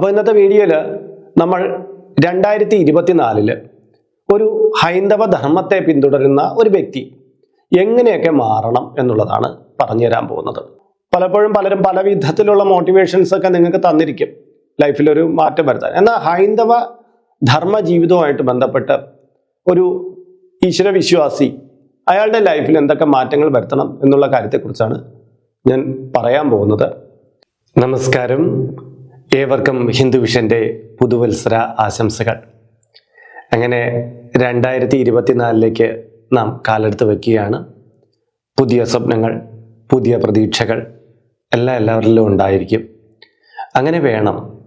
അപ്പോൾ ഇന്നത്തെ വീഡിയോയിൽ നമ്മൾ രണ്ടായിരത്തി ഇരുപത്തിനാലിൽ ഒരു ഹൈന്ദവ ധർമ്മത്തെ പിന്തുടരുന്ന ഒരു വ്യക്തി എങ്ങനെയൊക്കെ മാറണം എന്നുള്ളതാണ് പറഞ്ഞു തരാൻ പോകുന്നത്. പലപ്പോഴും പലരും പല വിധത്തിലുള്ള മോട്ടിവേഷൻസ് ഒക്കെ നിങ്ങൾക്ക് തന്നിരിക്കും ലൈഫിലൊരു മാറ്റം വരുത്താൻ. എന്നാൽ ഹൈന്ദവ ധർമ്മ ജീവിതവുമായിട്ട് ബന്ധപ്പെട്ട് ഒരു ഈശ്വരവിശ്വാസി അയാളുടെ ലൈഫിൽ എന്തൊക്കെ മാറ്റങ്ങൾ വരുത്തണം എന്നുള്ള കാര്യത്തെക്കുറിച്ചാണ് ഞാൻ പറയാൻ പോകുന്നത്. നമസ്കാരം. ഏവർക്കും ഹിന്ദു വിഷന്റെ പുതുവത്സര ആശംസകൾ. അങ്ങനെ രണ്ടായിരത്തി ഇരുപത്തിനാലിലേക്ക് നാം കാലെടുത്ത് വയ്ക്കുകയാണ്. പുതിയ സ്വപ്നങ്ങൾ പുതിയ പ്രതീക്ഷകൾ എല്ലാം എല്ലാവരിലും ഉണ്ടായിരിക്കും. അങ്ങനെ വേണം.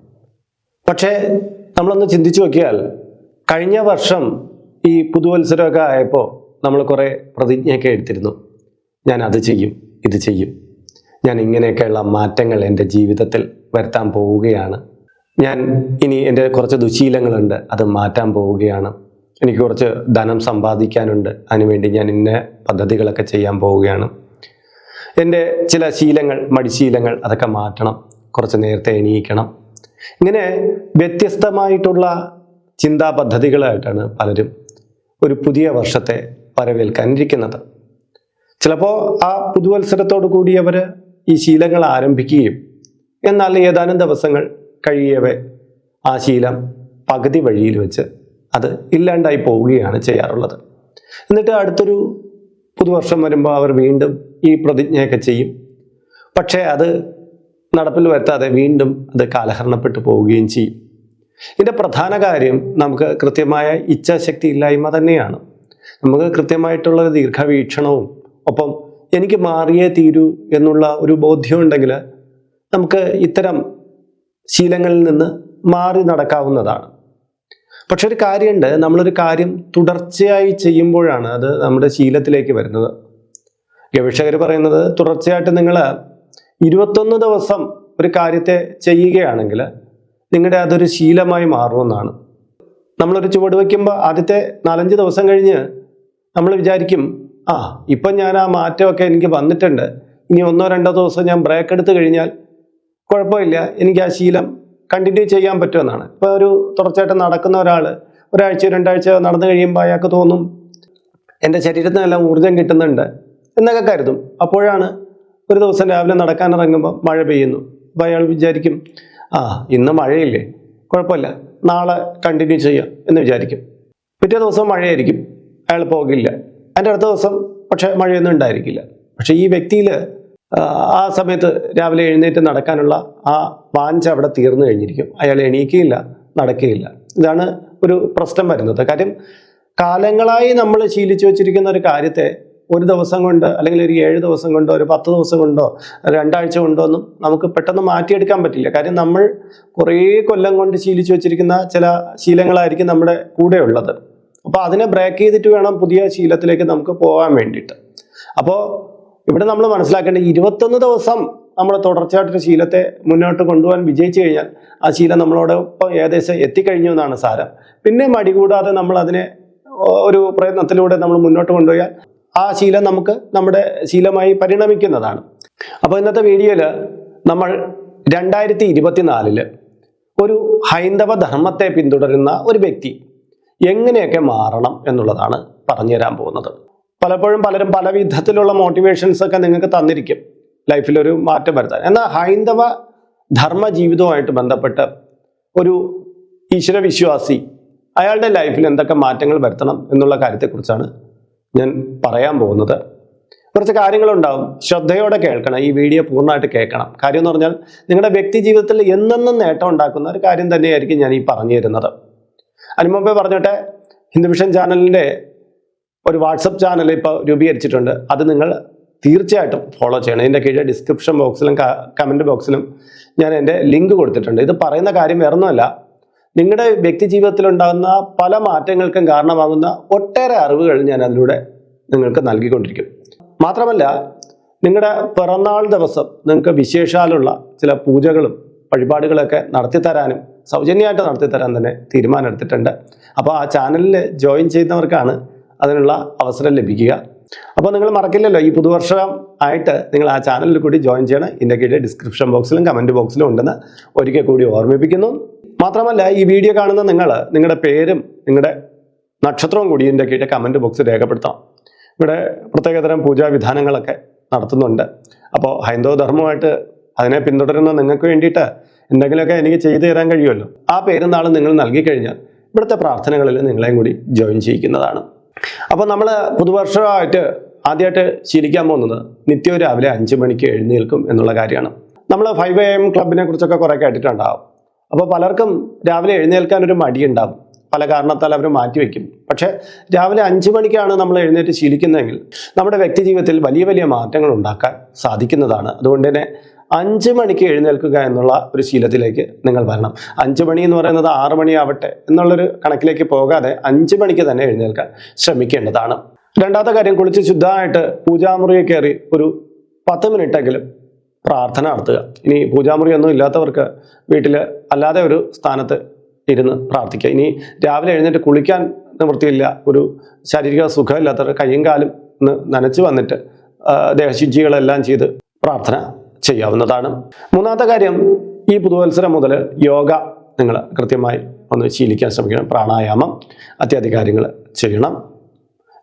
പക്ഷേ നമ്മളൊന്ന് ചിന്തിച്ചു നോക്കിയാൽ കഴിഞ്ഞ വർഷം ഈ പുതുവത്സരമൊക്കെ ആയപ്പോൾ നമ്മൾ കുറേ പ്രതിജ്ഞയൊക്കെ എടുത്തിരുന്നു. ഞാൻ അത് ചെയ്യും ഇത് ചെയ്യും. ഞാൻ ഇങ്ങനെയൊക്കെയുള്ള മാറ്റങ്ങൾ എന്റെ ജീവിതത്തിൽ വരുത്താൻ പോവുകയാണ്. ഞാൻ ഇനി എന്റെ കുറച്ച് ദുശീലങ്ങളുണ്ട് അത് മാറ്റാൻ പോവുകയാണ്. എനിക്ക് കുറച്ച് ധനം സമ്പാദിക്കാനുണ്ട് അതിനുവേണ്ടി ഞാൻ ഇന്ന പദ്ധതികളൊക്കെ ചെയ്യാൻ പോവുകയാണ്. എന്റെ ചില ശീലങ്ങൾ മടിശീലങ്ങൾ അതൊക്കെ മാറ്റണം കുറച്ച് നേരത്തെ എണീക്കണം. ഇങ്ങനെ വ്യത്യസ്തമായിട്ടുള്ള ചിന്താ പദ്ധതികളായിട്ടാണ് പലരും ഒരു പുതിയ വർഷത്തെ വരവേൽക്കാനിരിക്കുന്നത് ചിലപ്പോൾ ആ പുതുവത്സരത്തോടു കൂടി അവർ ഈ ശീലങ്ങൾ ആരംഭിക്കുകയും എന്നാൽ ഏതാനും ദിവസങ്ങൾ കഴിയവേ. ആ ശീലം പകുതി വഴിയിൽ വെച്ച് അത് ഇല്ലാണ്ടായി പോവുകയാണ് ചെയ്യാറുള്ളത്. എന്നിട്ട് അടുത്തൊരു പുതുവർഷം വരുമ്പോൾ അവർ വീണ്ടും ഈ പ്രതിജ്ഞയൊക്കെ ചെയ്യും. പക്ഷേ അത് നടപ്പിൽ വരുത്താതെ വീണ്ടും അത് കാലഹരണപ്പെട്ടു പോവുകയും ചെയ്യും. ഇതിന്റെ പ്രധാന കാര്യം നമുക്ക് കൃത്യമായ ഇച്ഛാശക്തി ഇല്ലായ്മ തന്നെയാണ്. നമുക്ക് കൃത്യമായിട്ടുള്ള ദീർഘവീക്ഷണവും ഒപ്പം എനിക്ക് മാറിയേ തീരൂ എന്നുള്ള ഒരു ബോധ്യം ഉണ്ടെങ്കിൽ നമുക്ക് ഇത്തരം ശീലങ്ങളിൽ നിന്ന് മാറി നടക്കാവുന്നതാണ്. പക്ഷെ ഒരു കാര്യമുണ്ട്. നമ്മളൊരു കാര്യം തുടർച്ചയായി ചെയ്യുമ്പോഴാണ് അത് നമ്മുടെ ശീലത്തിലേക്ക് വരുന്നത്. ഗവേഷകർ പറയുന്നത് തുടർച്ചയായിട്ട് നിങ്ങൾ ഇരുപത്തൊന്ന് ദിവസം ഒരു കാര്യത്തെ ചെയ്യുകയാണെങ്കിൽ നിങ്ങളുടെ അതൊരു ശീലമായി മാറുമെന്നാണ്. നമ്മളൊരു ചുവട് വയ്ക്കുമ്പോൾ ആദ്യത്തെ നാലഞ്ച് ദിവസം കഴിഞ്ഞ് നമ്മൾ വിചാരിക്കും ആ ഇപ്പം ഞാൻ ആ മാറ്റമൊക്കെ എനിക്ക് വന്നിട്ടുണ്ട്. ഇനി ഒന്നോ രണ്ടോ ദിവസം ഞാൻ ബ്രേക്ക് എടുത്തു കഴിഞ്ഞാൽ കുഴപ്പമില്ല. എനിക്ക് ആ ശീലം കണ്ടിന്യൂ ചെയ്യാൻ പറ്റുമെന്നാണ്. ഇപ്പോൾ ഒരു തുടർച്ചയായിട്ട് നടക്കുന്ന ഒരാൾ ഒരാഴ്ച രണ്ടാഴ്ച നടന്നു കഴിയുമ്പോൾ അയാൾക്ക് തോന്നും എന്റെ ശരീരത്തിന് നല്ല ഊർജം കിട്ടുന്നുണ്ട് എന്നൊക്കെ കരുതും. അപ്പോഴാണ് ഒരു ദിവസം രാവിലെ നടക്കാൻ ഇറങ്ങുമ്പോൾ മഴ പെയ്യുന്നു. അപ്പോൾ അയാൾ വിചാരിക്കും ആ ഇന്ന് മഴയില്ലേ കുഴപ്പമില്ല നാളെ കണ്ടിന്യൂ ചെയ്യാം എന്ന് വിചാരിക്കും. പിറ്റേ ദിവസം മഴയായിരിക്കും അയാൾ പോകില്ല. അതിന്റെ അടുത്ത ദിവസം പക്ഷേ മഴയൊന്നും ഉണ്ടായിരിക്കില്ല. പക്ഷേ ഈ വ്യക്തിയിൽ ആ സമയത്ത് രാവിലെ എഴുന്നേറ്റ് നടക്കാനുള്ള ആ വാഞ്ച അവിടെ തീർന്നു കഴിഞ്ഞിരിക്കും. അയാൾ എണീക്കുകയില്ല നടക്കുകയില്ല ഇതാണ് ഒരു പ്രശ്നം വരുന്നത്. കാര്യം കാലങ്ങളായി നമ്മൾ ശീലിച്ചു വെച്ചിരിക്കുന്ന ഒരു കാര്യത്തെ ഒരു ദിവസം കൊണ്ട് അല്ലെങ്കിൽ ഒരു ഏഴ് ദിവസം കൊണ്ടോ ഒരു പത്ത് ദിവസം കൊണ്ടോ രണ്ടാഴ്ച കൊണ്ടോ ഒന്നും നമുക്ക് പെട്ടെന്ന് മാറ്റിയെടുക്കാൻ പറ്റില്ല. കാര്യം നമ്മൾ കുറേ കൊല്ലം കൊണ്ട് ശീലിച്ചു വെച്ചിരിക്കുന്ന ചില ശീലങ്ങളായിരിക്കും നമ്മുടെ കൂടെ ഉള്ളത്. അപ്പോൾ അതിനെ ബ്രേക്ക് ചെയ്തിട്ട് വേണം പുതിയ ശീലത്തിലേക്ക് നമുക്ക് പോകാൻ വേണ്ടിയിട്ട്. അപ്പോൾ ഇവിടെ നമ്മൾ മനസ്സിലാക്കേണ്ടത് ഇരുപത്തൊന്ന് ദിവസം നമ്മൾ തുടർച്ചയായിട്ടൊരു ശീലത്തെ മുന്നോട്ട് കൊണ്ടുപോകാൻ വിജയിച്ചു കഴിഞ്ഞാൽ ആ ശീലം നമ്മളോടൊപ്പം ഏകദേശം എത്തിക്കഴിഞ്ഞു എന്നാണ് സാരം. പിന്നെ മടി കൂടാതെ നമ്മൾ അതിനെ ഒരു പ്രയത്നത്തിലൂടെ നമ്മൾ മുന്നോട്ട് കൊണ്ടുപോയാൽ ആ ശീലം നമുക്ക് നമ്മുടെ ശീലമായി പരിണമിക്കുന്നതാണ്. അപ്പോൾ ഇന്നത്തെ വീഡിയോയിൽ നമ്മൾ രണ്ടായിരത്തി ഇരുപത്തിനാലിൽ ഒരു ഹൈന്ദവ ധർമ്മത്തെ പിന്തുടരുന്ന ഒരു വ്യക്തി എങ്ങനെയൊക്കെ മാറണം എന്നുള്ളതാണ് പറഞ്ഞുതരാൻ പോകുന്നത്. പലപ്പോഴും പലരും പല വിധത്തിലുള്ള മോട്ടിവേഷൻസ് ഒക്കെ നിങ്ങൾക്ക് തന്നിരിക്കും. ലൈഫിലൊരു മാറ്റം വരുത്താൻ. എന്നാൽ ഹൈന്ദവ ധർമ്മ ജീവിതവുമായിട്ട് ബന്ധപ്പെട്ട് ഒരു ഈശ്വരവിശ്വാസി അയാളുടെ ലൈഫിൽ എന്തൊക്കെ മാറ്റങ്ങൾ വരുത്തണം എന്നുള്ള കാര്യത്തെക്കുറിച്ചാണ് ഞാൻ പറയാൻ പോകുന്നത്. കുറച്ച് കാര്യങ്ങളുണ്ടാവും. ശ്രദ്ധയോടെ കേൾക്കണം. ഈ വീഡിയോ പൂർണമായിട്ട് കേൾക്കണം. കാര്യം എന്ന് പറഞ്ഞാൽ നിങ്ങളുടെ വ്യക്തി ജീവിതത്തിൽ എന്നെന്നും നേട്ടം ഉണ്ടാക്കുന്ന ഒരു കാര്യം തന്നെയായിരിക്കും ഞാൻ ഈ പറഞ്ഞു തരുന്നത് അതിന് പറഞ്ഞോട്ടെ ഹിന്ദുവിഷൻ ചാനലിന്റെ ഒരു വാട്സപ്പ് ചാനൽ ഇപ്പോൾ രൂപീകരിച്ചിട്ടുണ്ട്. അത് നിങ്ങൾ തീർച്ചയായിട്ടും ഫോളോ ചെയ്യണം. ഇതിന്റെ കീഴിൽ ഡിസ്ക്രിപ്ഷൻ ബോക്സിലും കമന്റ് ബോക്സിലും ഞാൻ എന്റെ ലിങ്ക് കൊടുത്തിട്ടുണ്ട്. ഇത് പറയുന്ന കാര്യം വേറൊന്നുമല്ല. നിങ്ങളുടെ വ്യക്തി ജീവിതത്തിൽ ഉണ്ടാകുന്ന പല മാറ്റങ്ങൾക്കും കാരണമാകുന്ന ഒട്ടേറെ അറിവുകൾ ഞാൻ അതിലൂടെ നിങ്ങൾക്ക് നൽകിക്കൊണ്ടിരിക്കും. മാത്രമല്ല നിങ്ങളുടെ പിറന്നാൾ ദിവസം നിങ്ങൾക്ക് വിശേഷാലുള്ള ചില പൂജകളും വഴിപാടുകളൊക്കെ നടത്തിത്തരാനും സൗജന്യമായിട്ട് നടത്തിത്തരാൻ തന്നെ തീരുമാനമെടുത്തിട്ടുണ്ട്. അപ്പോൾ ആ ചാനലിൽ ജോയിൻ ചെയ്യുന്നവർക്കാണ് അതിനുള്ള അവസരം ലഭിക്കുക. അപ്പോൾ നിങ്ങൾ മറക്കില്ലല്ലോ ഈ പുതുവർഷം ആയിട്ട് നിങ്ങൾ ആ ചാനലിൽ കൂടി ജോയിൻ ചെയ്യണം. കീഴിൽ ഡിസ്ക്രിപ്ഷൻ ബോക്സിലും കമന്റ് ബോക്സിലും ഉണ്ടെന്ന് ഒരിക്കൽ കൂടി ഓർമ്മിപ്പിക്കുന്നു. മാത്രമല്ല ഈ വീഡിയോ കാണുന്ന നിങ്ങൾ നിങ്ങളുടെ പേരും നിങ്ങളുടെ നക്ഷത്രവും കൂടി കീഴിൽ കമന്റ് ബോക്സ് രേഖപ്പെടുത്താം ഇവിടെ പ്രത്യേകതരം പൂജാവിധാനങ്ങളൊക്കെ നടത്തുന്നുണ്ട്. അപ്പോൾ ഹൈന്ദവ ധർമ്മമായിട്ട് അതിനെ പിന്തുടരുന്ന നിങ്ങൾക്ക് വേണ്ടിയിട്ട് എന്തെങ്കിലുമൊക്കെ എനിക്ക് ചെയ്തു തരാൻ കഴിയുമല്ലോ. ആ പേരും നാളും നിങ്ങൾ നൽകി കഴിഞ്ഞാൽ ഇവിടുത്തെ പ്രാർത്ഥനകളിൽ നിങ്ങളെയും കൂടി ജോയിൻ ചെയ്യിക്കുന്നതാണ്. അപ്പോൾ നമ്മൾ പുതുവർഷമായിട്ട് ആദ്യമായിട്ട് ശീലിക്കാൻ പോകുന്നത് നിത്യവും രാവിലെ അഞ്ച് മണിക്ക് എഴുന്നേൽക്കും എന്നുള്ള കാര്യമാണ്. നമ്മൾ ഫൈവ് എ എം ക്ലബിനെ കുറിച്ചൊക്കെ കുറേ കേട്ടിട്ടുണ്ടാവും. അപ്പോൾ പലർക്കും രാവിലെ എഴുന്നേൽക്കാൻ ഒരു മടിയുണ്ടാവും. പല കാരണത്താൽ അവർ മാറ്റിവെക്കും പക്ഷേ രാവിലെ അഞ്ച് മണിക്കാണ് നമ്മൾ എഴുന്നേറ്റ് ശീലിക്കുന്നതെങ്കിൽ നമ്മുടെ വ്യക്തി ജീവിതത്തിൽ വലിയ വലിയ മാറ്റങ്ങൾ ഉണ്ടാക്കാൻ സാധിക്കുന്നതാണ്. അതുകൊണ്ട് തന്നെ അഞ്ച് മണിക്ക് എഴുന്നേൽക്കുക എന്നുള്ള ഒരു ശീലത്തിലേക്ക് നിങ്ങൾ വരണം. അഞ്ച് മണി എന്ന് പറയുന്നത് ആറ് മണിയാവട്ടെ എന്നുള്ളൊരു കണക്കിലേക്ക് പോകാതെ അഞ്ച് മണിക്ക് തന്നെ എഴുന്നേൽക്കാൻ ശ്രമിക്കേണ്ടതാണ്. രണ്ടാമത്തെ കാര്യം കുളിച്ച് ശുദ്ധമായിട്ട് പൂജാമുറിയിൽ കയറി ഒരു പത്ത് മിനിറ്റെങ്കിലും പ്രാർത്ഥന നടത്തുക. ഇനി പൂജാമുറിയൊന്നും ഇല്ലാത്തവർക്ക് വീട്ടിൽ അല്ലാതെ ഒരു സ്ഥാനത്ത് ഇരുന്ന് പ്രാർത്ഥിക്കുക. ഇനി രാവിലെ എഴുന്നേറ്റ് കുളിക്കാൻ നിവൃത്തിയില്ല ഒരു ശാരീരിക സുഖമില്ലാത്തവർ കയ്യും കാലും നനച്ച് വന്നിട്ട് ദേഹശുചികളെല്ലാം ചെയ്ത് പ്രാർത്ഥന ചെയ്യാവുന്നതാണ്. മൂന്നാമത്തെ കാര്യം ഈ പുതുവത്സരം മുതൽ യോഗ നിങ്ങൾ കൃത്യമായി ഒന്ന് ശീലിക്കാൻ ശ്രമിക്കണം. പ്രാണായാമം അത്യാധികാരങ്ങൾ ചെയ്യണം.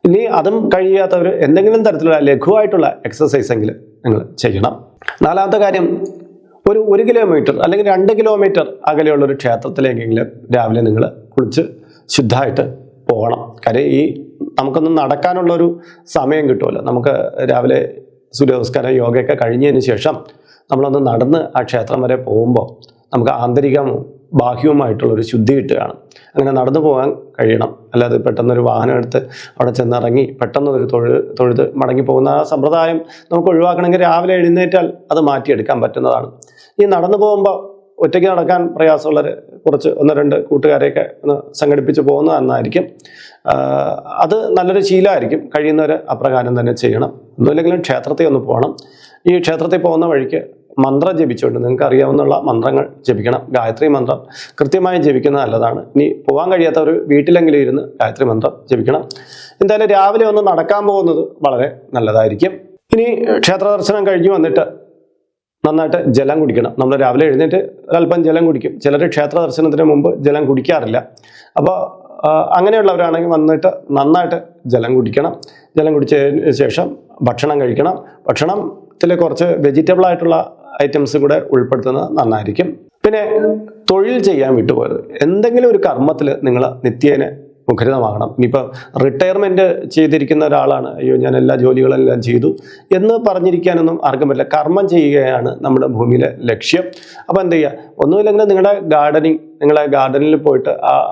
ഇനി അതും കഴിയാത്തവർ എന്തെങ്കിലും തരത്തിലുള്ള ലഘുവായിട്ടുള്ള എക്സസൈസ് എങ്കിലും നിങ്ങൾ ചെയ്യണം. നാലാമത്തെ കാര്യം ഒരു ഒരു കിലോമീറ്റർ അല്ലെങ്കിൽ രണ്ട് കിലോമീറ്റർ അകലെയുള്ള ഒരു ക്ഷേത്രത്തിലേക്കെങ്കിലും രാവിലെ നിങ്ങൾ കുളിച്ച് ശുദ്ധമായിട്ട് പോകണം. കാര്യം ഈ നമുക്കൊന്ന് നടക്കാനുള്ള ഒരു സമയം കിട്ടുമല്ലോ. നമുക്ക് രാവിലെ സൂര്യനമസ്കാരം യോഗയൊക്കെ കഴിഞ്ഞതിന് ശേഷം നമ്മളൊന്ന് നടന്ന് ആ ക്ഷേത്രം വരെ പോകുമ്പോൾ നമുക്ക് ആന്തരികവും ബാഹ്യവുമായിട്ടുള്ളൊരു ശുദ്ധി കിട്ടുകയാണ്. അങ്ങനെ നടന്നു പോകാൻ കഴിയണം. അല്ലാതെ പെട്ടെന്നൊരു വാഹനം എടുത്ത് അവിടെ ചെന്നിറങ്ങി പെട്ടെന്നൊരു തൊഴു തൊഴുത് മടങ്ങി പോകുന്ന ആ സമ്പ്രദായം നമുക്ക് ഒഴിവാക്കണമെങ്കിൽ രാവിലെ എഴുന്നേറ്റാൽ അത് മാറ്റിയെടുക്കാൻ പറ്റുന്നതാണ്. ഈ നടന്നു പോകുമ്പോൾ ഒറ്റയ്ക്ക് നടക്കാൻ പ്രയാസമുള്ള കുറച്ച് ഒന്ന് രണ്ട് കൂട്ടുകാരെയൊക്കെ ഒന്ന് സംഘടിപ്പിച്ച് പോകുന്നത് നന്നായിരിക്കും. അത് നല്ലൊരു ശീലമായിരിക്കും. കഴിയുന്നവർ അപ്രകാരം തന്നെ ചെയ്യണം. ഒന്നുമില്ലെങ്കിലും ക്ഷേത്രത്തിൽ ഒന്ന് പോകണം. ഈ ക്ഷേത്രത്തിൽ പോകുന്ന വഴിക്ക് മന്ത്രം ജപിച്ചുകൊണ്ട് നിങ്ങൾക്ക് അറിയാവുന്ന മന്ത്രങ്ങൾ ജപിക്കണം. ഗായത്രി മന്ത്രം കൃത്യമായി ജപിക്കുന്നത് നല്ലതാണ്. ഇനി പോകാൻ കഴിയാത്തവർ വീട്ടിലെങ്കിലും ഇരുന്ന് ഗായത്രി മന്ത്രം ജപിക്കണം. എന്തായാലും രാവിലെ ഒന്ന് നടക്കാൻ പോകുന്നത് വളരെ നല്ലതായിരിക്കും. ഇനി ക്ഷേത്ര ദർശനം കഴിഞ്ഞ് വന്നിട്ട് നന്നായിട്ട് ജലം കുടിക്കണം. നമ്മൾ രാവിലെ എഴുന്നേറ്റ് ഒരല്പം ജലം കുടിക്കും. ചിലർ ക്ഷേത്ര ദർശനത്തിന് മുമ്പ് ജലം കുടിക്കാറില്ല. അപ്പോൾ അങ്ങനെയുള്ളവരാണെങ്കിൽ വന്നിട്ട് നന്നായിട്ട് ജലം കുടിക്കണം. ജലം കുടിച്ചതിന് ശേഷം ഭക്ഷണം കഴിക്കണം. ഭക്ഷണത്തിൽ കുറച്ച് വെജിറ്റബിൾ ആയിട്ടുള്ള ഐറ്റംസ് കൂടെ ഉൾപ്പെടുത്തുന്നത് നന്നായിരിക്കും. പിന്നെ തൊഴിൽ ചെയ്യാൻ വിട്ടുപോയത്. എന്തെങ്കിലും ഒരു കർമ്മത്തിൽ നിങ്ങൾ നിത്യേന മുഖരിതമാകണം. ഇനിയിപ്പോൾ റിട്ടയർമെന്റ് ചെയ്തിരിക്കുന്ന ഒരാളാണ്. അയ്യോ ഞാൻ എല്ലാ ജോലികളെല്ലാം ചെയ്തു എന്ന് പറഞ്ഞിരിക്കാനൊന്നും ആർക്കും പറ്റില്ല. കർമ്മം ചെയ്യുകയാണ് നമ്മുടെ ഭൂമിയിലെ ലക്ഷ്യം. അപ്പോൾ എന്ത് ചെയ്യുക ഒന്നുമില്ലെങ്കിൽ നിങ്ങളുടെ ഗാർഡനിങ് നിങ്ങളെ ഗാർഡനിൽ പോയിട്ട്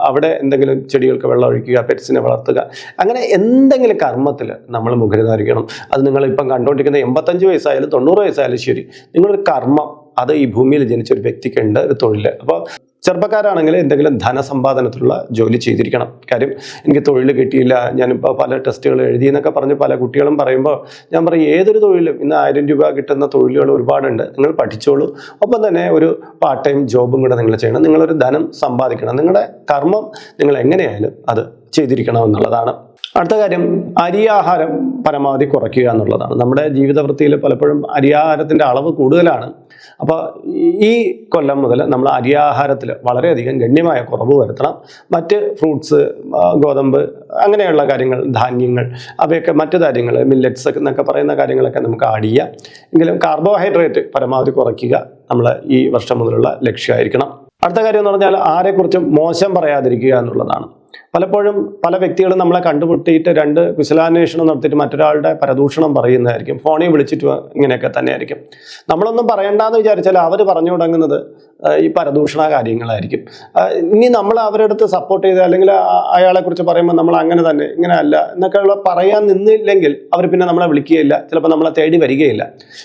അവിടെ എന്തെങ്കിലും ചെടികൾക്ക് വെള്ളം ഒഴിക്കുക പെറ്റ്സിനെ വളർത്തുക അങ്ങനെ എന്തെങ്കിലും കർമ്മത്തിൽ നമ്മൾ മുഖരിതായിരിക്കണം അത് നിങ്ങൾ ഇപ്പം കണ്ടുകൊണ്ടിരിക്കുന്ന എൺപത്തഞ്ച് വയസ്സായാലും തൊണ്ണൂറ് വയസ്സായാലും ശരി. നിങ്ങളൊരു കർമ്മം. അത് ഈ ഭൂമിയിൽ ജനിച്ച ഒരു വ്യക്തിക്കുണ്ട് ഒരു തൊഴിൽ അപ്പോൾ ചെറുപ്പക്കാരാണെങ്കിൽ എന്തെങ്കിലും ധനസമ്പാദനത്തിലുള്ള ജോലി ചെയ്തിരിക്കണം. കാര്യം എനിക്ക് തൊഴിൽ കിട്ടിയില്ല ഞാനിപ്പോൾ പല ടെസ്റ്റുകൾ എഴുതി എന്നൊക്കെ പറഞ്ഞ് പല കുട്ടികളും പറയുമ്പോൾ ഞാൻ പറയും ഏതൊരു തൊഴിലും ഇന്ന് ആയിരം രൂപ കിട്ടുന്ന തൊഴിലുകൾ ഒരുപാടുണ്ട് നിങ്ങൾ പഠിച്ചോളൂ. ഒപ്പം തന്നെ ഒരു പാർട്ട് ടൈം ജോബും കൂടെ നിങ്ങൾ ചെയ്യണം. നിങ്ങളൊരു ധനം സമ്പാദിക്കണം. നിങ്ങളുടെ കർമ്മം നിങ്ങൾ എങ്ങനെയായാലും അത് ചെയ്തിരിക്കണം എന്നുള്ളതാണ്. അടുത്ത കാര്യം അരിയാഹാരം പരമാവധി കുറയ്ക്കുക എന്നുള്ളതാണ്. നമ്മുടെ ജീവിതവൃത്തിയിൽ പലപ്പോഴും അരിയാഹാരത്തിന്റെ അളവ് കൂടുതലാണ്. അപ്പോൾ ഈ കൊല്ലം മുതൽ നമ്മൾ അരിയാഹാരത്തിൽ വളരെയധികം ഗണ്യമായ കുറവ് വരുത്തണം. മറ്റ് ഫ്രൂട്ട്സ് ഗോതമ്പ് അങ്ങനെയുള്ള കാര്യങ്ങൾ ധാന്യങ്ങൾ അവയൊക്കെ മറ്റു കാര്യങ്ങൾ മില്ലറ്റ്സ് എന്നൊക്കെ പറയുന്ന കാര്യങ്ങളൊക്കെ നമുക്ക് ആഡ് ചെയ്യാം. എങ്കിലും കാർബോഹൈഡ്രേറ്റ് പരമാവധി കുറയ്ക്കുക നമ്മൾ ഈ വർഷം മുതലുള്ള ലക്ഷ്യമായിരിക്കണം അടുത്ത കാര്യം എന്ന് പറഞ്ഞാൽ ആരെക്കുറിച്ചും മോശം പറയാതിരിക്കുക എന്നുള്ളതാണ്. പലപ്പോഴും പല വ്യക്തികളും നമ്മളെ കണ്ടുമുട്ടിയിട്ട് രണ്ട് കുശലാന്വേഷണം നടത്തിയിട്ട് മറ്റൊരാളുടെ പരദൂഷണം പറയുന്നതായിരിക്കും. ഫോണിൽ വിളിച്ചിട്ട് ഇങ്ങനെയൊക്കെ തന്നെയായിരിക്കും. നമ്മളൊന്നും പറയണ്ടെന്ന് വിചാരിച്ചാൽ അവർ പറഞ്ഞു തുടങ്ങുന്നത് ഈ പരദൂഷണ കാര്യങ്ങളായിരിക്കും. ഇനി നമ്മൾ അവരുടെ അടുത്ത് സപ്പോർട്ട് ചെയ്ത് അല്ലെങ്കിൽ അയാളെ അയാളെക്കുറിച്ച് പറയുമ്പോൾ നമ്മൾ അങ്ങനെ തന്നെ ഇങ്ങനെ അല്ല എന്നൊക്കെയുള്ള പറയാൻ നിന്നില്ലെങ്കിൽ അവർ പിന്നെ നമ്മളെ വിളിക്കുകയില്ല. ചിലപ്പോൾ നമ്മളെ തേടി വരികയില്ല.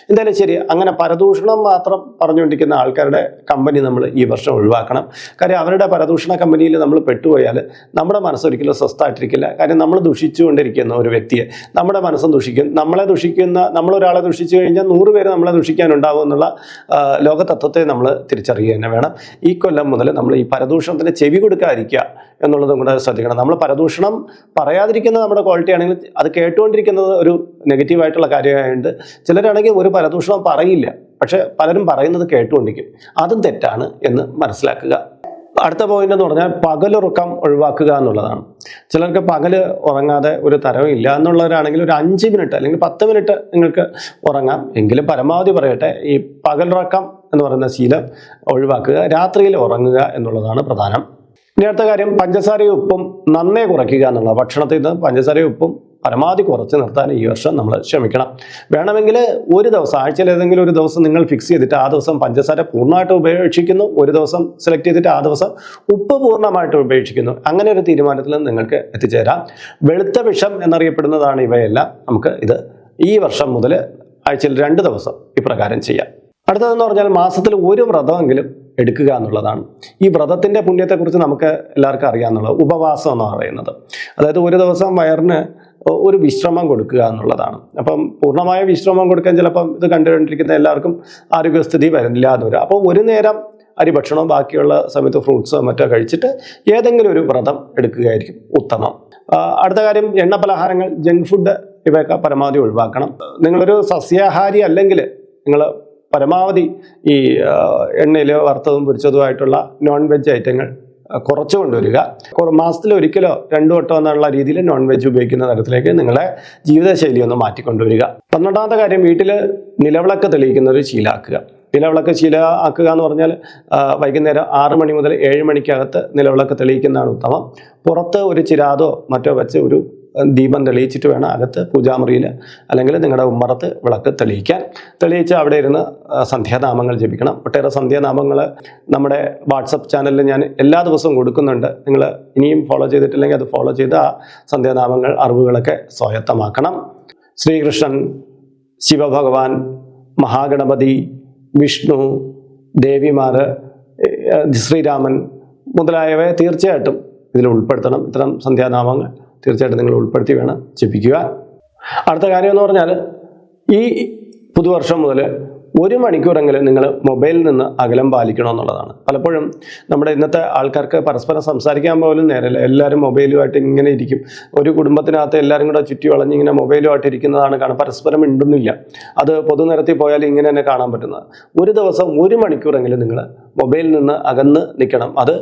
എന്തായാലും ശരി അങ്ങനെ പരദൂഷണം മാത്രം പറഞ്ഞുകൊണ്ടിരിക്കുന്ന ആൾക്കാരുടെ കമ്പനി നമ്മൾ ഈ വർഷം ഒഴിവാക്കണം. കാര്യം അവരുടെ പരദൂഷണ കമ്പനിയിൽ നമ്മൾ പെട്ടുപോയാൽ നമ്മൾ നമ്മുടെ മനസ്സ് ഒരിക്കലും സ്വസ്ഥമായിട്ടിരിക്കില്ല കാര്യം നമ്മൾ ദുഷിച്ചുകൊണ്ടിരിക്കുന്ന ഒരു വ്യക്തിയെ നമ്മുടെ മനസ്സും ദുഷിക്കും. നമ്മളെ ദുഷിക്കുന്ന നമ്മളൊരാളെ ദുഷിച്ചു കഴിഞ്ഞാൽ നൂറ് പേര് നമ്മളെ ദുഷിക്കാനുണ്ടാവും എന്നുള്ള ലോകതത്വത്തെ നമ്മൾ തിരിച്ചറിയുക തന്നെ വേണം. ഈ കൊല്ലം മുതൽ നമ്മൾ ഈ പരദൂഷണത്തിന് ചെവി കൊടുക്കാതിരിക്കുക എന്നുള്ളതും കൂടെ ശ്രദ്ധിക്കണം. നമ്മൾ പരദൂഷണം പറയാതിരിക്കുന്ന നമ്മുടെ ക്വാളിറ്റി ആണെങ്കിൽ അത് കേട്ടുകൊണ്ടിരിക്കുന്നത് ഒരു നെഗറ്റീവായിട്ടുള്ള കാര്യമായതുകൊണ്ട് ചിലരാണെങ്കിൽ ഒരു പരദൂഷണം പറയില്ല. പക്ഷെ പലരും പറയുന്നത് കേട്ടുകൊണ്ടിരിക്കും. അതും തെറ്റാണ് എന്ന് മനസ്സിലാക്കുക. അടുത്ത പോയിന്റ് എന്ന് പറഞ്ഞാൽ പകലുറക്കം ഒഴിവാക്കുക എന്നുള്ളതാണ്. ചിലർക്ക് പകൽ ഉറങ്ങാതെ ഒരു തരവും ഇല്ല എന്നുള്ളവരാണെങ്കിൽ ഒരു അഞ്ച് മിനിറ്റ് അല്ലെങ്കിൽ പത്ത് മിനിറ്റ് നിങ്ങൾക്ക് ഉറങ്ങാം. എങ്കിലും പരമാവധി പറയട്ടെ ഈ പകലുറക്കം എന്ന് പറയുന്ന ശീലം ഒഴിവാക്കുക രാത്രിയിൽ ഉറങ്ങുക എന്നുള്ളതാണ് പ്രധാനം. ഇനി അടുത്ത കാര്യം പഞ്ചസാരയും ഉപ്പും നന്നേ കുറയ്ക്കുക എന്നുള്ളത് ഭക്ഷണത്തിൽ നിന്ന് പഞ്ചസാരയും ഉപ്പും പരമാവധി കുറച്ച് നിർത്താൻ ഈ വർഷം നമ്മൾ ശ്രമിക്കണം. വേണമെങ്കിൽ ഒരു ദിവസം ആഴ്ചയിൽ ഏതെങ്കിലും ഒരു ദിവസം നിങ്ങൾ ഫിക്സ് ചെയ്തിട്ട് ആ ദിവസം പഞ്ചസാര പൂർണമായിട്ട് ഉപേക്ഷിക്കുന്നു. ഒരു ദിവസം സെലക്ട് ചെയ്തിട്ട് ആ ദിവസം ഉപ്പ് പൂർണമായിട്ട് ഉപേക്ഷിക്കുന്നു. അങ്ങനെ ഒരു തീരുമാനത്തിൽ നിങ്ങൾക്ക് എത്തിച്ചേരാം. വെളുത്ത വിഷം എന്നറിയപ്പെടുന്നതാണ് ഇവയെല്ലാം. നമുക്ക് ഇത് ഈ വർഷം മുതൽ ആഴ്ചയിൽ രണ്ട് ദിവസം ഇപ്രകാരം ചെയ്യാം. അടുത്തതെന്ന് പറഞ്ഞാൽ മാസത്തിൽ ഒരു വ്രതമെങ്കിലും എടുക്കുക എന്നുള്ളതാണ്. ഈ വ്രതത്തിന്റെ പുണ്യത്തെക്കുറിച്ച് നമുക്ക് എല്ലാവർക്കും അറിയാമെന്നുള്ളത് ഉപവാസം എന്ന് പറയുന്നത്. അതായത് ഒരു ദിവസം വയറിന് ഒരു വിശ്രമം കൊടുക്കുക എന്നുള്ളതാണ്. അപ്പം പൂർണമായ വിശ്രമം കൊടുക്കാൻ ചിലപ്പം ഇത് കണ്ടുകൊണ്ടിരിക്കുന്ന എല്ലാവർക്കും ആരോഗ്യസ്ഥിതി വരില്ല എന്ന് വരും അപ്പോൾ ഒരു നേരം അരി ഭക്ഷണവും ബാക്കിയുള്ള സമയത്ത് ഫ്രൂട്ട്സോ മറ്റോ കഴിച്ചിട്ട് ഏതെങ്കിലും ഒരു വ്രതം എടുക്കുകയായിരിക്കും ഉത്തമം. അടുത്ത കാര്യം എണ്ണ പലഹാരങ്ങൾ ജങ്ക് ഫുഡ് ഇവയൊക്കെ പരമാവധി ഒഴിവാക്കണം. നിങ്ങളൊരു സസ്യാഹാരി അല്ലെങ്കിൽ നിങ്ങൾ പരമാവധി ഈ എണ്ണയിൽ വറുത്തതും പൊരിച്ചതുമായിട്ടുള്ള നോൺ വെജ് ഐറ്റങ്ങൾ കുറച്ച് കൊണ്ടുവരിക. മാസത്തിൽ ഒരിക്കലോ രണ്ടു വട്ടോ എന്നുള്ള രീതിയിൽ നോൺ വെജ് ഉപയോഗിക്കുന്ന തരത്തിലേക്ക് നിങ്ങളെ ജീവിതശൈലി ഒന്ന് മാറ്റിക്കൊണ്ടുവരിക. പന്ത്രണ്ടാമത്തെ കാര്യം വീട്ടിൽ നിലവിളക്ക് തെളിയിക്കുന്ന ഒരു ശീലാക്കുക. നിലവിളക്ക് ശീല ആക്കുക എന്ന് പറഞ്ഞാൽ വൈകുന്നേരം ആറ് മണി മുതൽ ഏഴ് മണിക്കകത്ത് നിലവിളക്ക് തെളിയിക്കുന്നതാണ് ഉത്തമം. പുറത്ത് ഒരു ചിരാതോ മറ്റോ വെച്ച് ഒരു ദീപം തെളിയിച്ചിട്ട് വേണം അകത്ത് പൂജാമുറിയിൽ അല്ലെങ്കിൽ നിങ്ങളുടെ ഉമ്മറത്ത് വിളക്ക് തെളിയിക്കാൻ. തെളിയിച്ച് അവിടെ ഇരുന്ന് സന്ധ്യാനാമങ്ങൾ ജപിക്കണം. ഒട്ടേറെ സന്ധ്യാനാമങ്ങൾ നമ്മുടെ വാട്സപ്പ് ചാനലിൽ ഞാൻ എല്ലാ ദിവസവും കൊടുക്കുന്നുണ്ട്. നിങ്ങൾ ഇനിയും ഫോളോ ചെയ്തിട്ടില്ലെങ്കിൽ അത് ഫോളോ ചെയ്ത് ആ സന്ധ്യാനാമങ്ങൾ അറിവുകളൊക്കെ സ്വായത്തമാക്കണം. ശ്രീകൃഷ്ണൻ ശിവഭഗവാൻ മഹാഗണപതി വിഷ്ണു ദേവിമാർ ശ്രീരാമൻ മുതലായവയെ തീർച്ചയായിട്ടും ഇതിൽ ഉൾപ്പെടുത്തണം. ഇത്തരം സന്ധ്യാനാമങ്ങൾ തീർച്ചയായിട്ടും നിങ്ങൾ ഉൾപ്പെടുത്തി വേണം ജപിക്കുക. അടുത്ത കാര്യം എന്ന് പറഞ്ഞാൽ ഈ പുതുവർഷം മുതൽ ഒരു മണിക്കൂറെങ്കിലും നിങ്ങൾ മൊബൈലിൽ നിന്ന് അകലം പാലിക്കണം എന്നുള്ളതാണ്. പലപ്പോഴും നമ്മുടെ ഇന്നത്തെ ആൾക്കാർക്ക് പരസ്പരം സംസാരിക്കാൻ പോലും നേരമില്ല. എല്ലാവരും മൊബൈലുമായിട്ട് ഇങ്ങനെ ഇരിക്കും. ഒരു കുടുംബത്തിനകത്ത് എല്ലാവരും കൂടെ ചുറ്റി വളഞ്ഞ് ഇങ്ങനെ മൊബൈലുമായിട്ട് ഇരിക്കുന്നതാണ് കാണാൻ പരസ്പരം ഉണ്ടെന്നില്ല അത് പൊതുനിരത്തിൽ പോയാൽ ഇങ്ങനെ തന്നെ കാണാൻ പറ്റുന്നത്. ഒരു ദിവസം ഒരു മണിക്കൂറെങ്കിലും നിങ്ങൾ മൊബൈലിൽ നിന്ന് അകന്ന് നിൽക്കണം. അത്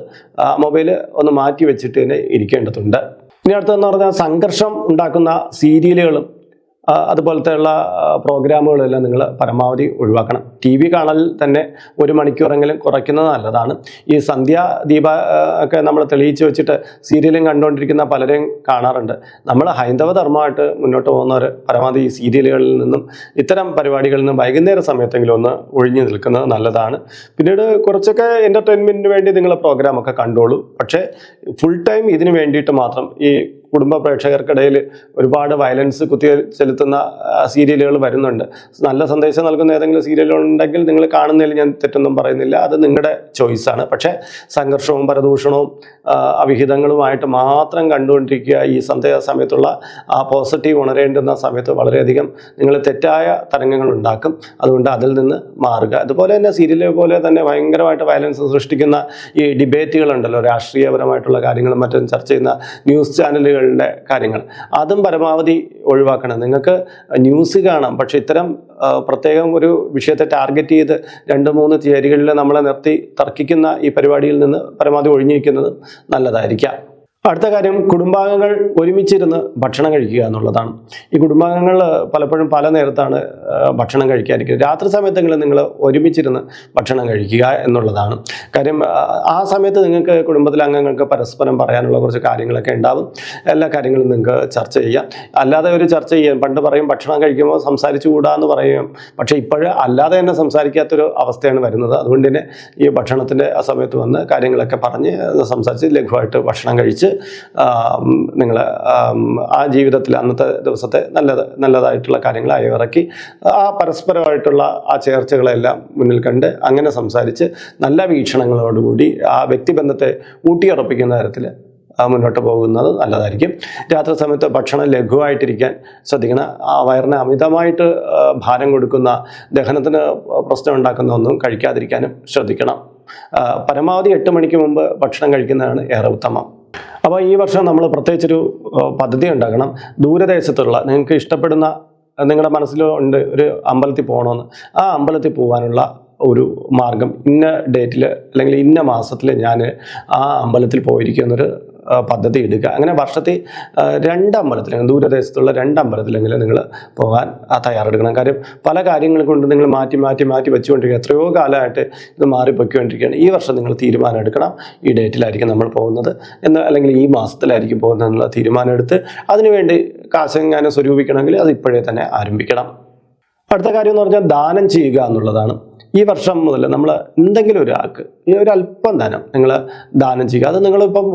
മൊബൈൽ ഒന്ന് മാറ്റി വെച്ചിട്ട് തന്നെ ഇരിക്കേണ്ടതുണ്ട്. ഇനി അടുത്തതെന്ന് പറഞ്ഞാൽ സംഘർഷം ഉണ്ടാക്കുന്ന സീരിയലുകളും അതുപോലത്തെയുള്ള പ്രോഗ്രാമുകളെല്ലാം നിങ്ങൾ പരമാവധി ഒഴിവാക്കണം. ടി വി കാണൽ തന്നെ ഒരു മണിക്കൂറെങ്കിലും കുറയ്ക്കുന്നത് നല്ലതാണ്. ഈ സന്ധ്യ ദീപ ഒക്കെ നമ്മൾ തെളിയിച്ച് വെച്ചിട്ട് സീരിയലും കണ്ടുകൊണ്ടിരിക്കുന്ന പലരെയും കാണാറുണ്ട്. നമ്മൾ ഹൈന്ദവ ധർമ്മമായിട്ട് മുന്നോട്ട് പോകുന്നവർ പരമാവധി ഈ സീരിയലുകളിൽ നിന്നും ഇത്തരം പരിപാടികളിൽ നിന്നും വൈകുന്നേര സമയത്തെങ്കിലും ഒന്ന് ഒഴിഞ്ഞു നിൽക്കുന്നത് നല്ലതാണ്. പിന്നീട് കുറച്ചൊക്കെ എന്റർടൈൻമെന്റിന് വേണ്ടി നിങ്ങൾ പ്രോഗ്രാമൊക്കെ കണ്ടോളൂ. പക്ഷേ ഫുൾ ടൈം ഇതിന് വേണ്ടിയിട്ട് മാത്രം ഈ കുടുംബ പ്രേക്ഷകർക്കിടയിൽ ഒരുപാട് വയലൻസ് കുത്തി ചെലുത്തുന്ന സീരിയലുകൾ വരുന്നുണ്ട്. നല്ല സന്ദേശം നൽകുന്ന ഏതെങ്കിലും സീരിയലുകൾ ഉണ്ടെങ്കിൽ നിങ്ങൾ കാണുന്നതിൽ ഞാൻ തെറ്റൊന്നും പറയുന്നില്ല. അത് നിങ്ങളുടെ ചോയ്സാണ് പക്ഷേ സംഘർഷവും പരദൂഷണവും അവിഹിതങ്ങളുമായിട്ട് മാത്രം കണ്ടുകൊണ്ടിരിക്കുക ഈ സന്ധ്യ സമയത്തുള്ള ആ പോസിറ്റീവ് ഉണരേണ്ടുന്ന സമയത്ത് വളരെയധികം നിങ്ങൾ തെറ്റായ തരംഗങ്ങൾ ഉണ്ടാക്കും. അതുകൊണ്ട് അതിൽ നിന്ന് മാറുക. അതുപോലെ തന്നെ സീരിയലെ പോലെ തന്നെ ഭയങ്കരമായിട്ട് വയലൻസ് സൃഷ്ടിക്കുന്ന ഈ ഡിബേറ്റുകളുണ്ടല്ലോ രാഷ്ട്രീയപരമായിട്ടുള്ള കാര്യങ്ങളും മറ്റും ചർച്ച ചെയ്യുന്ന ന്യൂസ് ചാനലുകളുടെ കാര്യങ്ങൾ. അതും പരമാവധി ഒഴിവാക്കണം. നിങ്ങൾക്ക് ന്യൂസ് കാണാം. പക്ഷെ ഇത്തരം പ്രത്യേകം ഒരു വിഷയത്തെ ടാർഗറ്റ് ചെയ്ത് രണ്ട് മൂന്ന് തീയതികളിൽ നമ്മളെ നിർത്തി തർക്കിക്കുന്ന ഈ പരിപാടിയിൽ നിന്ന് പരമാവധി ഒഴിഞ്ഞിരിക്കുന്നത് നല്ലതായിരിക്കാം. അടുത്ത കാര്യം കുടുംബാംഗങ്ങൾ ഒരുമിച്ചിരുന്ന് ഭക്ഷണം കഴിക്കുക എന്നുള്ളതാണ്. ഈ കുടുംബാംഗങ്ങൾ പലപ്പോഴും പല നേരത്താണ് ഭക്ഷണം കഴിക്കാതിരിക്കുന്നത് രാത്രി സമയത്തെങ്കിലും നിങ്ങൾ ഒരുമിച്ചിരുന്ന് ഭക്ഷണം കഴിക്കുക എന്നുള്ളതാണ്. കാര്യം ആ, സമയത്ത് നിങ്ങൾക്ക് കുടുംബത്തിലെ അംഗങ്ങൾക്ക് പരസ്പരം പറയാനുള്ള കുറച്ച് കാര്യങ്ങളൊക്കെ ഉണ്ടാവും. എല്ലാ കാര്യങ്ങളും നിങ്ങൾക്ക് ചർച്ച ചെയ്യാം. അല്ലാതെ ഒരു ചർച്ച ചെയ്യാൻ പണ്ട് പറയും ഭക്ഷണം കഴിക്കുമ്പോൾ സംസാരിച്ചു കൂടാന്ന് പറയും. പക്ഷേ ഇപ്പോഴേ അല്ലാതെ തന്നെ സംസാരിക്കാത്തൊരു അവസ്ഥയാണ് വരുന്നത്. അതുകൊണ്ട് തന്നെ ഈ ഭക്ഷണത്തിന്റെ ആ സമയത്ത് വന്ന് കാര്യങ്ങളൊക്കെ പറഞ്ഞ് സംസാരിച്ച് ലഘുവായിട്ട് ഭക്ഷണം കഴിച്ച് നിങ്ങൾ ആ ജീവിതത്തിൽ അന്നത്തെ ദിവസത്തെ നല്ലത് നല്ലതായിട്ടുള്ള കാര്യങ്ങൾ അയവിറക്കി ആ പരസ്പരമായിട്ടുള്ള ആ ചേർച്ചകളെല്ലാം മുന്നിൽ കണ്ട് അങ്ങനെ സംസാരിച്ച് നല്ല വീക്ഷണങ്ങളോടുകൂടി ആ വ്യക്തിബന്ധത്തെ ഊട്ടിയുറപ്പിക്കുന്ന തരത്തിൽ മുന്നോട്ട് പോകുന്നത് നല്ലതായിരിക്കും. രാത്രി സമയത്ത് ഭക്ഷണം ലഘുവായിട്ടിരിക്കാൻ ശ്രദ്ധിക്കണം. ആ വയറിന് അമിതമായിട്ട് ഭാരം കൊടുക്കുന്ന ദഹനത്തിന് പ്രശ്നം ഉണ്ടാക്കുന്ന ഒന്നും കഴിക്കാതിരിക്കാനും ശ്രദ്ധിക്കണം. പരമാവധി എട്ട് മണിക്ക് മുമ്പ് ഭക്ഷണം കഴിക്കുന്നതാണ് ഏറെ ഉത്തമം. അപ്പോൾ ഈ വർഷം നമ്മൾ പ്രത്യേകിച്ചൊരു പദ്ധതി ഉണ്ടാക്കണം ദൂരദേശത്തുള്ള നിങ്ങൾക്ക് ഇഷ്ടപ്പെടുന്ന നിങ്ങളുടെ മനസ്സിലുണ്ട് ഒരു അമ്പലത്തിൽ പോകണമെന്ന് ആ അമ്പലത്തിൽ പോകാനുള്ള ഒരു മാർഗം ഇന്ന ഡേറ്റിൽ അല്ലെങ്കിൽ ഇന്ന മാസത്തിൽ ഞാൻ ആ അമ്പലത്തിൽ പോയിരിക്കുന്നൊരു പദ്ധതി എടുക്കുക. അങ്ങനെ വർഷത്തിൽ രണ്ട് അമ്പലത്തിൽ ദൂരദേശത്തുള്ള രണ്ട് അമ്പലത്തിലെങ്കിലും നിങ്ങൾ പോകാൻ തയ്യാറെടുക്കണം. കാര്യം പല കാര്യങ്ങൾ കൊണ്ട് നിങ്ങൾ മാറ്റി മാറ്റി മാറ്റി വെച്ചുകൊണ്ടിരിക്കുക. എത്രയോ കാലമായിട്ട് ഇത് മാറിപ്പോയിക്കൊണ്ടിരിക്കുകയാണ്. ഈ വർഷം നിങ്ങൾ തീരുമാനം എടുക്കണം ഈ ഡേറ്റിലായിരിക്കും നമ്മൾ പോകുന്നത് എന്ന് അല്ലെങ്കിൽ ഈ മാസത്തിലായിരിക്കും പോകുന്നത് എന്നുള്ള തീരുമാനം എടുത്ത് അതിനുവേണ്ടി കാശെങ്ങാനും സ്വരൂപിക്കണമെങ്കിൽ അത് ഇപ്പോഴേ തന്നെ ആരംഭിക്കണം. അടുത്ത കാര്യം എന്ന് പറഞ്ഞാൽ ദാനം ചെയ്യുക എന്നുള്ളതാണ്. ഈ വർഷം മുതൽ നമ്മൾ എന്തെങ്കിലും ഒരാൾക്ക് ഒരു അല്പം ധനം നിങ്ങൾ ദാനം ചെയ്യുക. അത് നിങ്ങളിപ്പം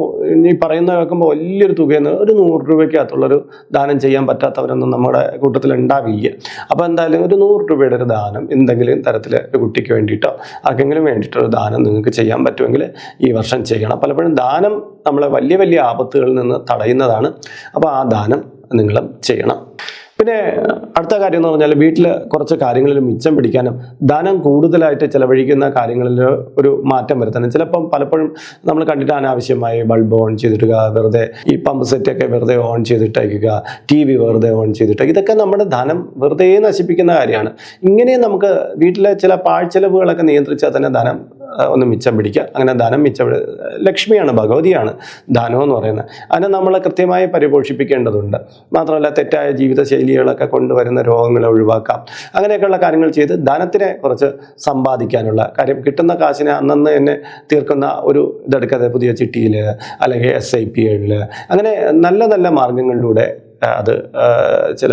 ഈ പറയുന്ന കേൾക്കുമ്പോൾ വലിയൊരു തുകയെന്ന് ഒരു നൂറ് രൂപയ്ക്കകത്തുള്ളൊരു ദാനം ചെയ്യാൻ പറ്റാത്തവരൊന്നും നമ്മുടെ കൂട്ടത്തിൽ ഉണ്ടാവില്ല. അപ്പോൾ എന്തായാലും ഒരു നൂറ് രൂപയുടെ ഒരു ദാനം എന്തെങ്കിലും തരത്തിൽ ഒരു കുട്ടിക്ക് വേണ്ടിയിട്ടോ ആർക്കെങ്കിലും വേണ്ടിയിട്ടൊരു ദാനം നിങ്ങൾക്ക് ചെയ്യാൻ പറ്റുമെങ്കിൽ ഈ വർഷം ചെയ്യണം. പലപ്പോഴും ദാനം നമ്മളെ വലിയ വലിയ ആപത്തുകളിൽ നിന്ന് തടയുന്നതാണ്. അപ്പോൾ ആ ദാനം നിങ്ങളും ചെയ്യണം. പിന്നെ അടുത്ത കാര്യം എന്ന് പറഞ്ഞാൽ വീട്ടിൽ കുറച്ച് കാര്യങ്ങളിൽ മിച്ചം പിടിക്കാനും ധനം കൂടുതലായിട്ട് ചിലവഴിക്കുന്ന കാര്യങ്ങളിൽ ഒരു മാറ്റം വരുത്താനും ചിലപ്പം പലപ്പോഴും നമ്മൾ കണ്ടിട്ട് അനാവശ്യമായി ബൾബ് ഓൺ ചെയ്തിടുക വെറുതെ ഈ പമ്പ് സെറ്റൊക്കെ വെറുതെ ഓൺ ചെയ്തിട്ടയക്കുക ടി വി വെറുതെ ഓൺ ചെയ്തിട്ട് ഇതൊക്കെ നമ്മുടെ ധനം വെറുതെ നശിപ്പിക്കുന്ന കാര്യമാണ്. ഇങ്ങനെ നമുക്ക് വീട്ടിലെ ചില പാഴ്ചെലവുകളൊക്കെ നിയന്ത്രിച്ചാൽ തന്നെ ധനം ഒന്ന് മിച്ചം പിടിക്കുക. അങ്ങനെ ധനം മിച്ചം ലക്ഷ്മിയാണ് ഭഗവതിയാണ് ധനം എന്ന് പറയുന്നത്. അതിനെ നമ്മൾ കൃത്യമായി പരിപോഷിപ്പിക്കേണ്ടതുണ്ട്. മാത്രമല്ല തെറ്റായ ജീവിതശൈലികളൊക്കെ കൊണ്ടുവരുന്ന രോഗങ്ങളെ ഒഴിവാക്കാം. അങ്ങനെയൊക്കെയുള്ള കാര്യങ്ങൾ ചെയ്ത് ധനത്തിനെ കുറച്ച് സമ്പാദിക്കാനുള്ള കാര്യം. കിട്ടുന്ന കാശിനെ അന്നന്ന് തന്നെ തീർക്കുന്ന ഒരു ഇതെടുക്കാതെ പുതിയ ചിട്ടിയിൽ അല്ലെങ്കിൽ എസ് ഐ പി അങ്ങനെ നല്ല നല്ല മാർഗങ്ങളിലൂടെ അത് ചില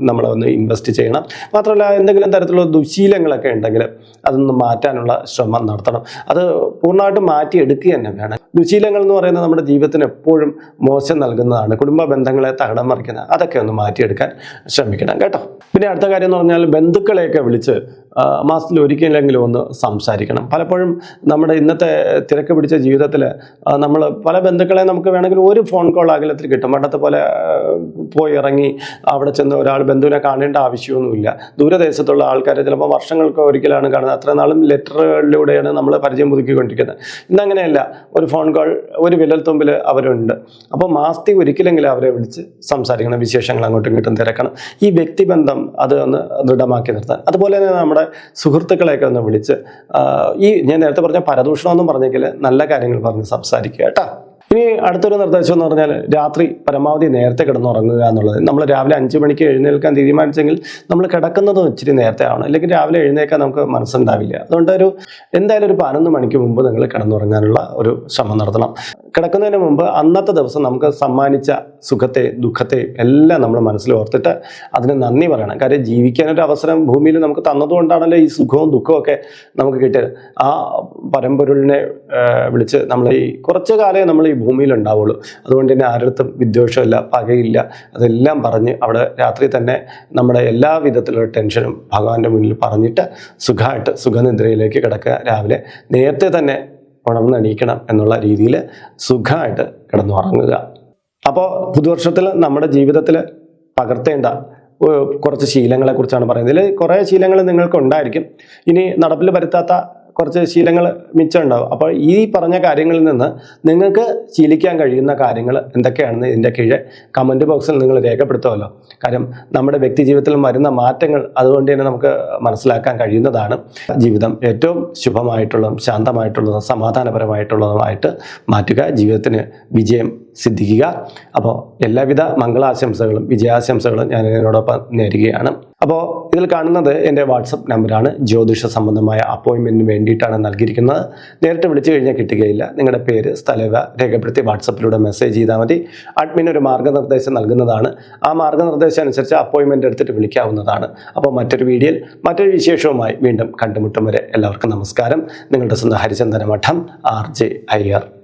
നമ്മളൊന്ന് ഇൻവെസ്റ്റ് ചെയ്യണം. മാത്രമല്ല എന്തെങ്കിലും തരത്തിലുള്ള ദുശീലങ്ങളൊക്കെ ഉണ്ടെങ്കിൽ അതൊന്ന് മാറ്റാനുള്ള ശ്രമം നടത്തണം. അത് പൂർണമായിട്ടും മാറ്റിയെടുക്കുക തന്നെ വേണം. ദുശീലങ്ങൾ എന്ന് പറയുന്നത് നമ്മുടെ ജീവിതത്തിന് എപ്പോഴും മോശം നൽകുന്നതാണ്. കുടുംബ ബന്ധങ്ങളെ തകടം മറിക്കുന്നത് അതൊക്കെ ഒന്ന് മാറ്റിയെടുക്കാൻ ശ്രമിക്കണം കേട്ടോ. പിന്നെ അടുത്ത കാര്യം എന്ന് പറഞ്ഞാൽ ബന്ധുക്കളെയൊക്കെ വിളിച്ച് മാസത്തിൽ ഒരിക്കലെങ്കിലും ഒന്ന് സംസാരിക്കണം. പലപ്പോഴും നമ്മുടെ ഇന്നത്തെ തിരക്ക് പിടിച്ച ജീവിതത്തിൽ നമ്മൾ പല ബന്ധുക്കളെ നമുക്ക് വേണമെങ്കിൽ ഒരു ഫോൺ കോൾ അകലത്തിൽ കിട്ടും. പണ്ടത്തെ പോലെ പോയി ഇറങ്ങി അവിടെ ചെന്ന് ഒരാൾ ബന്ധുവിനെ കാണേണ്ട ആവശ്യമൊന്നുമില്ല. ദൂരദേശത്തുള്ള ആൾക്കാരെ ചിലപ്പോൾ വർഷങ്ങൾക്ക് ഒരിക്കലാണ് കാണുന്നത്. അത്ര നാളും ലെറ്ററുകളിലൂടെയാണ് നമ്മൾ പരിചയം പുതുക്കിക്കൊണ്ടിരിക്കുന്നത്. ഇന്നങ്ങനെയല്ല ഒരു ഫോൺ കോൾ ഒരു വിരൽത്തുമ്പിൽ അവരുണ്ട്. അപ്പോൾ മാസത്തിൽ ഒരിക്കലെങ്കിലും അവരെ വിളിച്ച് സംസാരിക്കണം. വിശേഷങ്ങൾ അങ്ങോട്ടും ഇങ്ങോട്ടും തിരക്കണം. ഈ വ്യക്തിബന്ധം അത് ഒന്ന് ദൃഢമാക്കി നിർത്താൻ. അതുപോലെ തന്നെ നമ്മുടെ സുഹൃത്തുക്കളെയൊക്കെ ഒന്ന് വിളിച്ച് ഈ ഞാൻ നേരത്തെ പറഞ്ഞ പരദൂഷണമെന്നും പറഞ്ഞെങ്കിൽ നല്ല കാര്യങ്ങൾ പറഞ്ഞ് സംസാരിക്കുക കേട്ടോ. ഇനി അടുത്തൊരു നിർദ്ദേശം എന്ന് പറഞ്ഞാൽ രാത്രി പരമാവധി നേരത്തെ കിടന്നുറങ്ങുക എന്നുള്ളത്. നമ്മൾ രാവിലെ അഞ്ച് മണിക്ക് എഴുന്നേൽക്കാൻ തീരുമാനിച്ചെങ്കിൽ നമ്മൾ കിടക്കുന്നതും ഇച്ചിരി നേരത്തെ ആവണം. അല്ലെങ്കിൽ രാവിലെ എഴുന്നേൽക്കാൻ നമുക്ക് മനസ്സുണ്ടാവില്ല. അതുകൊണ്ട് ഒരു എന്തായാലും ഒരു പതിനൊന്ന് മണിക്ക് മുമ്പ് നിങ്ങൾ കിടന്നുറങ്ങാനുള്ള ഒരു ശ്രമം നടത്തണം. കിടക്കുന്നതിന് മുമ്പ് അന്നത്തെ ദിവസം നമുക്ക് സമ്മാനിച്ച സുഖത്തെ ദുഃഖത്തെ എല്ലാം നമ്മൾ മനസ്സിൽ ഓർത്തിട്ട് അതിന് നന്ദി പറയണം. കാര്യം ജീവിക്കാനൊരു അവസരം ഭൂമിയിൽ നമുക്ക് തന്നതുകൊണ്ടാണല്ലോ ഈ സുഖവും ദുഃഖവും ഒക്കെ നമുക്ക് കിട്ടിയത്. ആ പരമ്പൊരുളിനെ വിളിച്ച് നമ്മൾ ഈ കുറച്ച് കാലേ നമ്മൾ ഈ ഭൂമിയിൽ ഉണ്ടാവുള്ളൂ അതുകൊണ്ട് തന്നെ ആരുടെ വിദ്വേഷമില്ല പകയില്ല. അതെല്ലാം പറഞ്ഞ് അവിടെ രാത്രി തന്നെ നമ്മുടെ എല്ലാ വിധത്തിലുള്ള ടെൻഷനും ഭഗവാന്റെ മുന്നിൽ പറഞ്ഞിട്ട് സുഖമായിട്ട് സുഖനിദ്രയിലേക്ക് കിടക്കുക. രാവിലെ നേരത്തെ തന്നെ ഉണർന്നണീക്കണം എന്നുള്ള രീതിയിൽ സുഖമായിട്ട് കിടന്നുറങ്ങുക. അപ്പോൾ പുതുവർഷത്തിൽ നമ്മുടെ ജീവിതത്തിൽ പകർത്തേണ്ട കുറച്ച് ശീലങ്ങളെക്കുറിച്ചാണ് പറയുന്നത്. ഇതിൽ കുറേ ശീലങ്ങൾ നിങ്ങൾക്ക് ഉണ്ടായിരിക്കും ഇനി നടപ്പിൽ വരുത്താത്ത കുറച്ച് ശീലങ്ങൾ മിച്ചമുണ്ടാവും. അപ്പോൾ ഈ പറഞ്ഞ കാര്യങ്ങളിൽ നിന്ന് നിങ്ങൾക്ക് ശീലിക്കാൻ കഴിയുന്ന കാര്യങ്ങൾ എന്തൊക്കെയാണെന്ന് ഇതിന്റെ കീഴെ കമന്റ് ബോക്സിൽ നിങ്ങൾ രേഖപ്പെടുത്തുമല്ലോ. കാര്യം നമ്മുടെ വ്യക്തി ജീവിതത്തിൽ വരുന്ന മാറ്റങ്ങൾ അതുകൊണ്ട് തന്നെ നമുക്ക് മനസ്സിലാക്കാൻ കഴിയുന്നതാണ്. ജീവിതം ഏറ്റവും ശുഭമായിട്ടുള്ളതും ശാന്തമായിട്ടുള്ളതും സമാധാനപരമായിട്ടുള്ളതുമായിട്ട് മാറ്റുക ജീവിതത്തിന് വിജയം സിദ്ധിക്കുക. അപ്പോൾ എല്ലാവിധ മംഗളാശംസകളും വിജയാശംസകളും ഞാൻ ഇതിനോടൊപ്പം നേരുകയാണ്. അപ്പോൾ ഇതിൽ കാണുന്നത് എന്റെ വാട്സപ്പ് നമ്പറാണ്. ജ്യോതിഷ സംബന്ധമായ അപ്പോയിൻമെന്റിന് വേണ്ടിയിട്ടാണ് നൽകിയിരിക്കുന്നത്. നേരിട്ട് വിളിച്ചു കഴിഞ്ഞാൽ കിട്ടുകയില്ല. നിങ്ങളുടെ പേര് സ്ഥലവ രേഖപ്പെടുത്തി വാട്സപ്പിലൂടെ മെസ്സേജ് ചെയ്താൽ മതി. അഡ്മിൻ ഒരു മാർഗനിർദ്ദേശം നൽകുന്നതാണ്. ആ മാർഗനിർദ്ദേശം അനുസരിച്ച് അപ്പോയിൻമെന്റ് എടുത്തിട്ട് വിളിക്കാവുന്നതാണ്. അപ്പോൾ മറ്റൊരു വീഡിയോയിൽ മറ്റൊരു വിശേഷവുമായി വീണ്ടും കണ്ടുമുട്ടും വരെ എല്ലാവർക്കും നമസ്കാരം. നിങ്ങളുടെ സ്വന്തം ഹരിചന്ദന മഠം ആർ ജെ അയ്യർ.